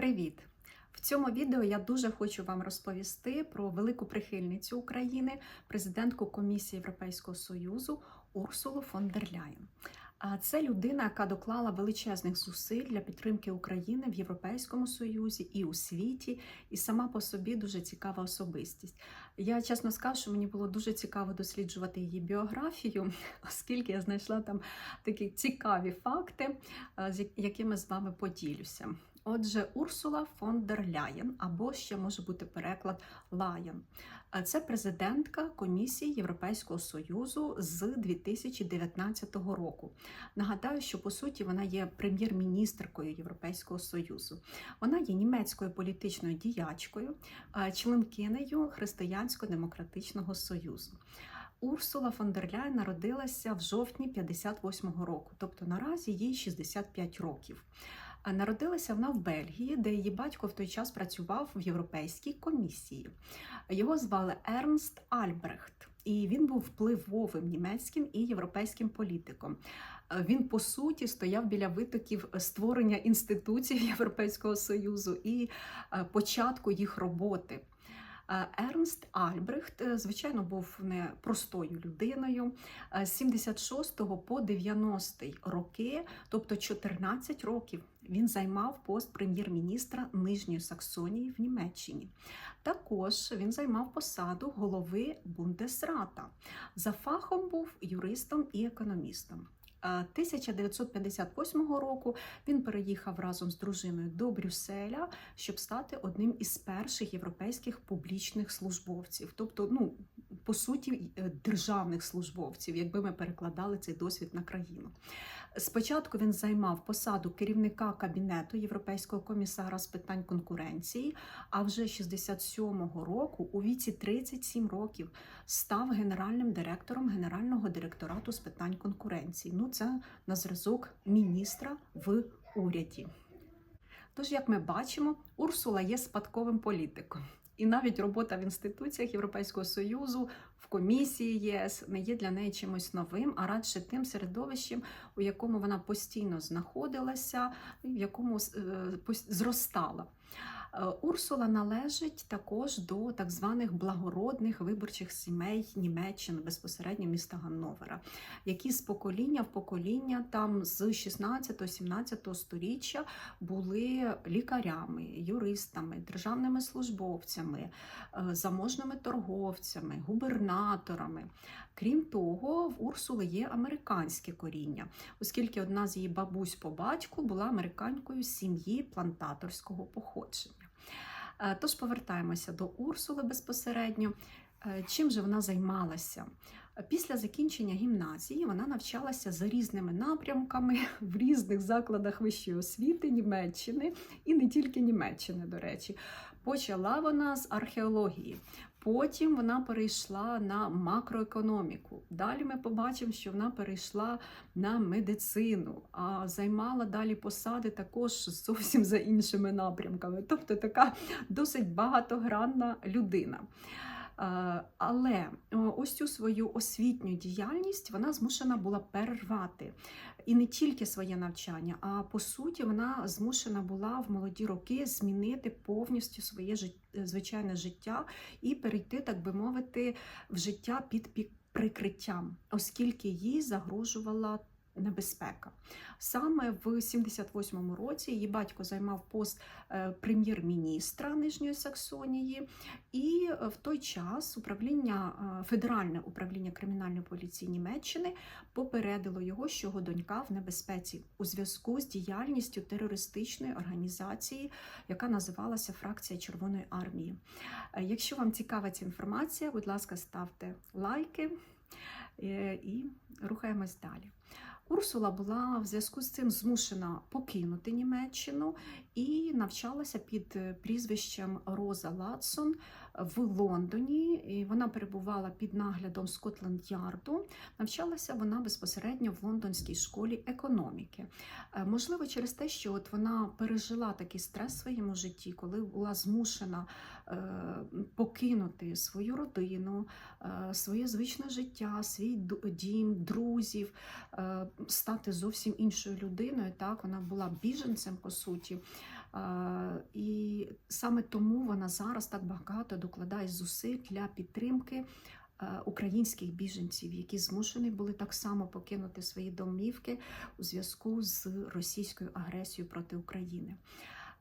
Привіт! В цьому відео я дуже хочу вам розповісти про велику прихильницю України, президентку Комісії Європейського Союзу Урсулу фон дер Ляєн. Це людина, яка доклала величезних зусиль для підтримки України в Європейському Союзі і у світі, і сама по собі дуже цікава особистість. Я чесно скажу, що мені було дуже цікаво досліджувати її біографію, оскільки я знайшла там такі цікаві факти, з якими з вами поділюся. Отже, Урсула фон дер Ляєн, або ще може бути переклад Лаєн. Це президентка Комісії Європейського Союзу з 2019 року. Нагадаю, що по суті вона є прем'єр-міністркою Європейського Союзу. Вона є німецькою політичною діячкою, членкинею Християнсько-демократичного союзу. Урсула фон дер Ляєн народилася в жовтні 58-го року, тобто наразі їй 65 років. Народилася вона в Бельгії, де її батько в той час працював в Європейській комісії. Його звали Ернст Альбрехт, і він був впливовим німецьким і європейським політиком. Він по суті стояв біля витоків створення інституцій Європейського союзу і початку їх роботи. Ернст Альбрехт, звичайно, був не простою людиною. З 76 по 90 роки, тобто 14 років, він займав пост прем'єр-міністра Нижньої Саксонії в Німеччині. Також він займав посаду голови Бундесрата. За фахом був юристом і економістом. 1958 року він переїхав разом з дружиною до Брюсселя, щоб стати одним із перших європейських публічних службовців, тобто, ну по суті, державних службовців, якби ми перекладали цей досвід на країну. Спочатку він займав посаду керівника кабінету європейського комісара з питань конкуренції, а вже 67-го року, у віці 37 років, став генеральним директором Генерального директорату з питань конкуренції. Ну, це на зразок міністра в уряді. Тож, як ми бачимо, Урсула є спадковим політиком. І навіть робота в інституціях Європейського союзу, в комісії ЄС не є для неї чимось новим, а радше тим середовищем, у якому вона постійно знаходилася, в якому зростала. Урсула належить також до так званих благородних виборчих сімей Німеччини, безпосередньо міста Ганновера, які з покоління в покоління там з 16-17 століття були лікарями, юристами, державними службовцями, заможними торговцями, губернаторами. Крім того, в Урсули є американське коріння, оскільки одна з її бабусь по батьку була американкою сім'ї плантаторського походження. Тож повертаємося до Урсули безпосередньо. Чим же вона займалася? Після закінчення гімназії вона навчалася за різними напрямками в різних закладах вищої освіти Німеччини і не тільки Німеччини, до речі. Почала вона з археології. Потім вона перейшла на макроекономіку. Далі ми побачимо, що вона перейшла на медицину, а займала далі посади також зовсім за іншими напрямками. Тобто така досить багатогранна людина. Але ось цю свою освітню діяльність вона змушена була перервати. І не тільки своє навчання, а по суті, вона змушена була в молоді роки змінити повністю своє звичайне життя і перейти, так би мовити, в життя під прикриттям, оскільки їй загрожувала небезпека. Саме в 78-му році її батько займав пост е, прем'єр-міністра Нижньої Саксонії, і в той час управління е, Федеральне управління кримінальної поліції Німеччини попередило його, що його донька в небезпеці у зв'язку з діяльністю терористичної організації, яка називалася Фракція Червоної армії. Е, якщо вам цікава ця інформація, будь ласка, ставте лайки і рухаємось далі. Урсула була в зв'язку з цим змушена покинути Німеччину і навчалася під прізвищем Роза Ладсон в Лондоні. І вона перебувала під наглядом Скотланд-Ярду. Навчалася вона безпосередньо в лондонській школі економіки. Е, Можливо, через те, що от вона пережила такий стрес в своєму житті, коли була змушена е, покинути свою родину, е, своє звичне життя, свій дім, друзів, стати зовсім іншою людиною. Так, вона була біженцем по суті. Е, І саме тому вона зараз так багато докладає зусиль для підтримки е, українських біженців, які змушені були так само покинути свої домівки у зв'язку з російською агресією проти України.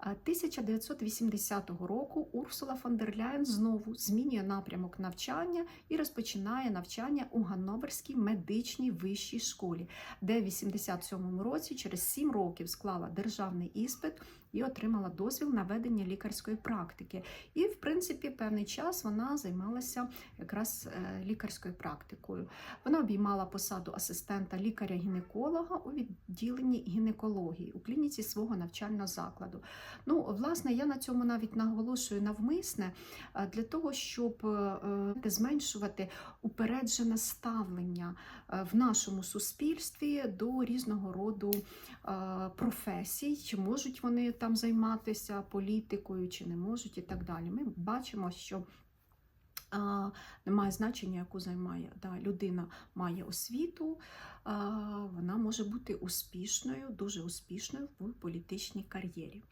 Е, 1980 року Урсула фон дер Ляєн знову змінює напрямок навчання і розпочинає навчання у Ганноверській медичній вищій школі, де в 87 році через 7 років склала державний іспит і отримала дозвіл на ведення лікарської практики. І, в принципі, певний час вона займалася якраз е, лікарською практикою. Вона обіймала посаду асистента лікаря-гінеколога у відділенні гінекології у клініці свого навчального закладу. Ну, власне, я на цьому навіть наголошую навмисне е, для того, щоб е, зменшувати упереджене ставлення в нашому суспільстві до різного роду е, професій, чи можуть вони там займатися політикою, чи не можуть, і так далі. Ми бачимо, що немає значення, яку займає да, людина має освіту, вона може бути успішною, дуже успішною в політичній кар'єрі.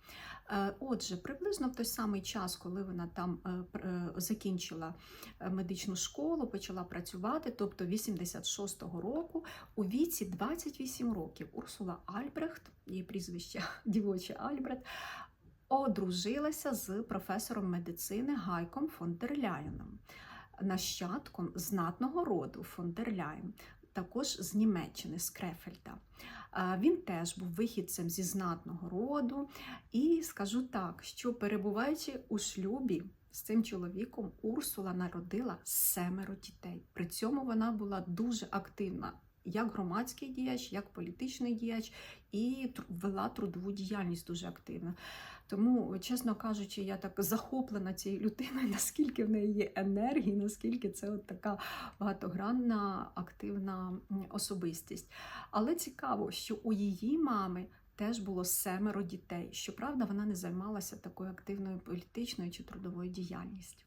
Е, Отже, приблизно в той самий час, коли вона там е, е, закінчила медичну школу, почала працювати, тобто 86-го року, у віці 28 років Урсула Альбрехт, її прізвище дівоче Альбрехт, одружилася з професором медицини Гайком фон дер Ляєном, нащадком знатного роду фон дер Ляєн, також з Німеччини, з Крефельда. Він теж був вихідцем зі знатного роду, і скажу так, що перебуваючи у шлюбі з цим чоловіком, Урсула народила семеро дітей. При цьому вона була дуже активна. Як громадський діяч, як політичний діяч, і вела трудову діяльність дуже активно. Тому, чесно кажучи, я так захоплена цією людиною, наскільки в неї є енергії, наскільки це от така багатогранна активна особистість. Але цікаво, що у її мами теж було семеро дітей. Щоправда, вона не займалася такою активною політичною чи трудовою діяльністю.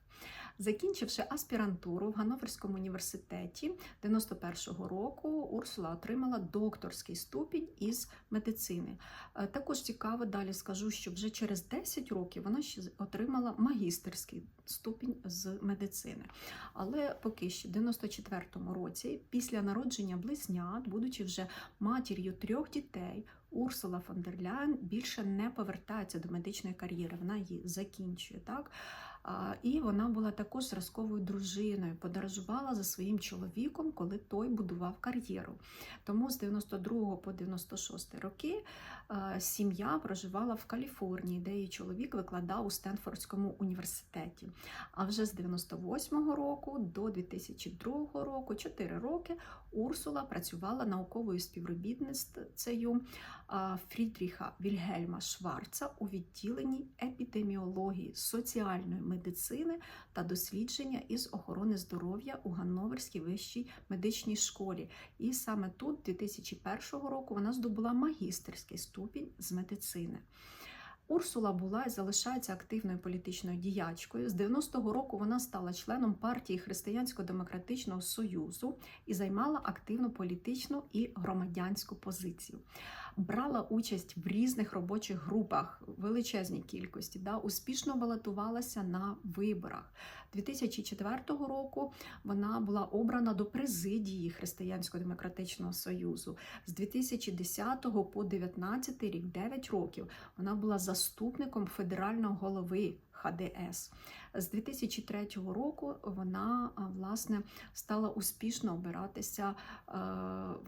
Закінчивши аспірантуру в Ганноверському університеті 91-го року, Урсула отримала докторський ступінь із медицини. Е, Також цікаво далі скажу, що вже через 10 років вона ще отримала магістерський ступінь з медицини. Але поки що, в 94-му році, після народження близнят, будучи вже матір'ю трьох дітей, Урсула фон дер Ляєн більше не повертається до медичної кар'єри, вона її закінчує. Так? І вона була також зразковою дружиною, подорожувала за своїм чоловіком, коли той будував кар'єру. Тому з 92 по 96 роки сім'я проживала в Каліфорнії, де її чоловік викладав у Стенфордському університеті. А вже з 98 року до 2002 року, 4 роки, Урсула працювала науковою співробітницею Фрідріха Вільгельма Шварца у відділенні епідеміології, соціальної медицини та дослідження із охорони здоров'я у Ганноверській вищій медичній школі. І саме тут, 2001 року, вона здобула магістерський ступінь з медицини. Урсула була і залишається активною політичною діячкою. З 90-го року вона стала членом партії Християнсько-демократичного союзу і займала активну політичну і громадянську позицію. Брала участь в різних робочих групах, величезній кількості, да, успішно балотувалася на виборах. 2004 року вона була обрана до президії Християнсько-демократичного союзу. З 2010 по 2019 рік, 9 років, вона була заступником федерального голови ХДС. З 2003 року вона власне стала успішно обиратися е,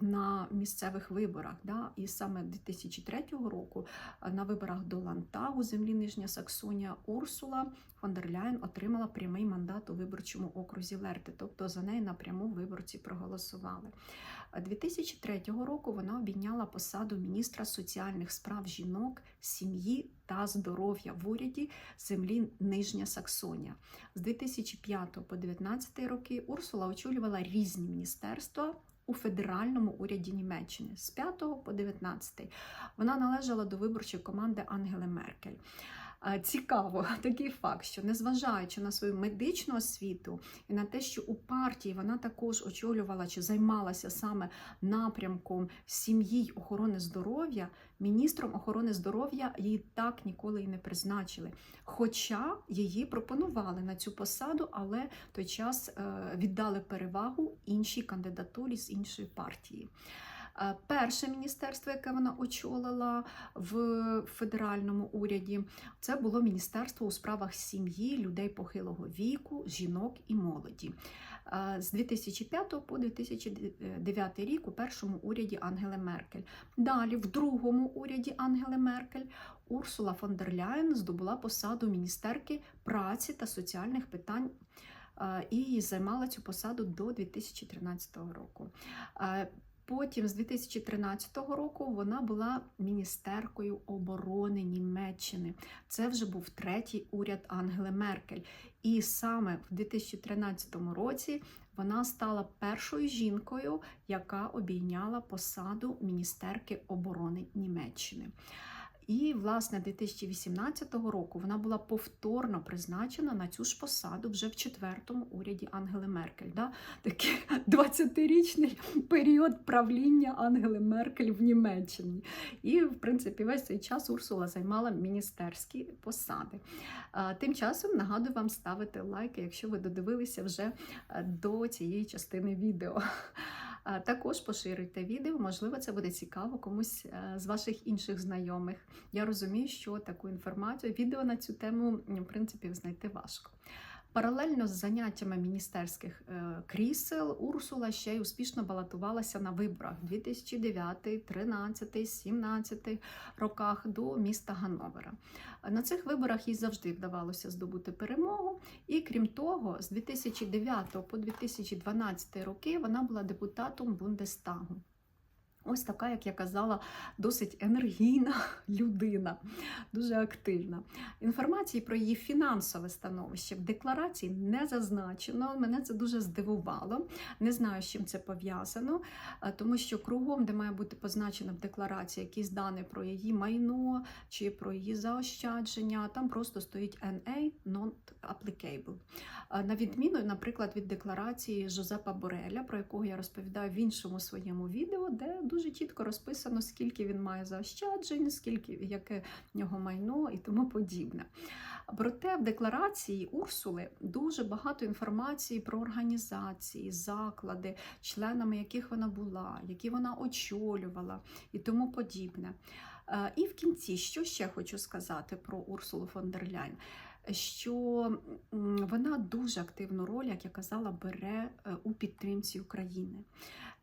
на місцевих виборах. Да? І саме 2003 року е, на виборах до Лантагу землі Нижня Саксонія Урсула фон дер Ляєн отримала прямий мандат у виборчому окрузі Лерти, тобто за неї напряму виборці проголосували. 2003 року вона обійняла посаду міністра соціальних справ жінок, сім'ї та здоров'я в уряді землі Нижня Саксонія. З 2005 по 2019 роки Урсула очолювала різні міністерства. У федеральному уряді Німеччини з 5 по 19. Вона належала до виборчої команди Ангели Меркель. Цікаво такий факт, що незважаючи на свою медичну освіту і на те, що у партії вона також очолювала чи займалася саме напрямком сім'ї охорони здоров'я, міністром охорони здоров'я її так ніколи і не призначили. Хоча її пропонували на цю посаду, але в той час е, віддали перевагу іншій кандидатурі з іншої партії. Е, Перше міністерство, яке вона очолила в федеральному уряді, це було міністерство у справах сім'ї, людей похилого віку, жінок і молоді. Е, З 2005 по 2009 рік у першому уряді Ангели Меркель. Далі, в другому уряді Ангели Меркель, Урсула фон дер Ляєн здобула посаду міністерки праці та соціальних питань. е, І займала цю посаду до 2013 року. Потім, з 2013 року, вона була міністеркою оборони Німеччини. Це вже був третій уряд Ангели Меркель. І саме в 2013 році вона стала першою жінкою, яка обійняла посаду міністерки оборони Німеччини. І, власне, 2018 року вона була повторно призначена на цю ж посаду вже в четвертому уряді Ангели Меркель. Да? Такий 20-річний період правління Ангели Меркель в Німеччині. І, в принципі, весь цей час Урсула займала міністерські посади. Тим часом нагадую вам ставити лайки, якщо ви додивилися вже е, до цієї частини відео. Також поширюйте відео, можливо, це буде цікаво комусь е, з ваших інших знайомих. Я розумію, що таку інформацію, відео на цю тему, в принципі, знайти важко. Паралельно з заняттями міністерських е, крісел Урсула ще й успішно балотувалася на виборах 2009, 13, 17 роках до міста Ганновера. На цих виборах їй завжди вдавалося здобути перемогу, і крім того, з 2009 по 2012 роки вона була депутатом Бундестагу. Ось така, як я казала, досить енергійна людина, дуже активна. Інформації про її фінансове становище в декларації не зазначено. Мене це дуже здивувало. Не знаю, з чим це пов'язано, е, тому що кругом, де має бути позначено в декларації якісь дані про її майно чи про її заощадження, там просто стоїть NA not applicable. Е, На відміну, наприклад, від декларації Жозепа Бореля, про якого я розповідаю в іншому своєму відео, де дуже чітко розписано, скільки він має заощаджень, скільки яке в нього майно і тому подібне. Проте в декларації Урсули дуже багато інформації про організації, заклади, членами яких вона була, які вона очолювала і тому подібне. Е, І в кінці, що ще хочу сказати про Урсулу фон дер Ляйн, що вона дуже активну роль, як я казала, бере е, у підтримці України.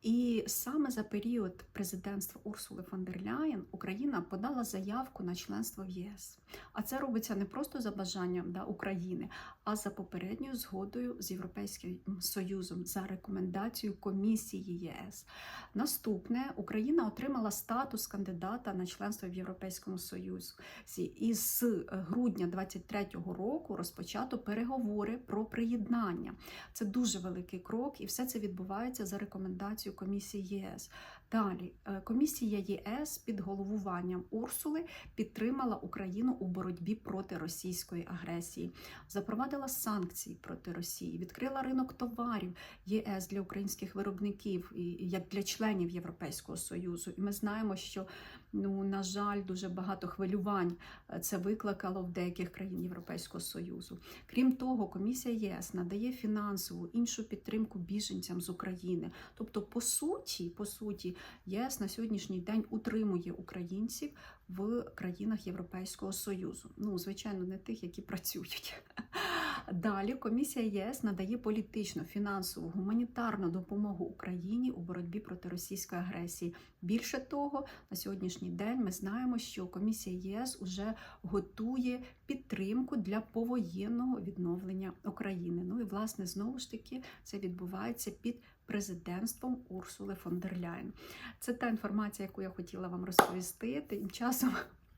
І саме за період президентства Урсули фон дер Ляєн Україна подала заявку на членство в ЄС. А це робиться не просто за бажанням да, України, а за попередньою згодою з Європейським Союзом за рекомендацією комісії ЄС. Наступне Україна отримала статус кандидата на членство в Європейському Союзі. І з грудня 23-го року розпочато переговори про приєднання. Це дуже великий крок, і все це відбувається за рекомендацією комісії ЄС. Далі е, комісія ЄС під головуванням Урсули підтримала Україну у боротьбі проти російської агресії, запровадила санкції проти Росії, відкрила ринок товарів ЄС для українських виробників і як для членів Європейського союзу. І ми знаємо, що ну на жаль, дуже багато хвилювань е, це викликало в деяких країн Європейського союзу. Крім того, комісія ЄС надає фінансову іншу підтримку біженцям з України. Тобто, по суті, по суті, ЄС на сьогоднішній день утримує українців в країнах Європейського союзу. Ну, звичайно, не тих, які працюють. Далі комісія ЄС надає політичну, фінансову, гуманітарну допомогу Україні у боротьбі проти російської агресії. Більше того, на сьогоднішній день ми знаємо, що комісія ЄС уже готує підтримку для повоєнного відновлення України. Ну і власне знову ж таки це відбувається під президентством Урсули фон дер Ляйн. Це та інформація, яку я хотіла вам розповісти. Тим часом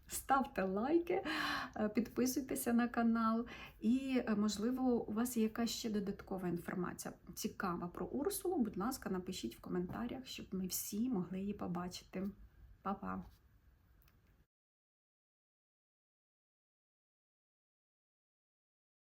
ставте лайки, е, підписуйтеся на канал. І, е, можливо, у вас є якась ще додаткова інформація цікава про Урсулу. Будь ласка, напишіть в коментарях, щоб ми всі могли її побачити. Па-па!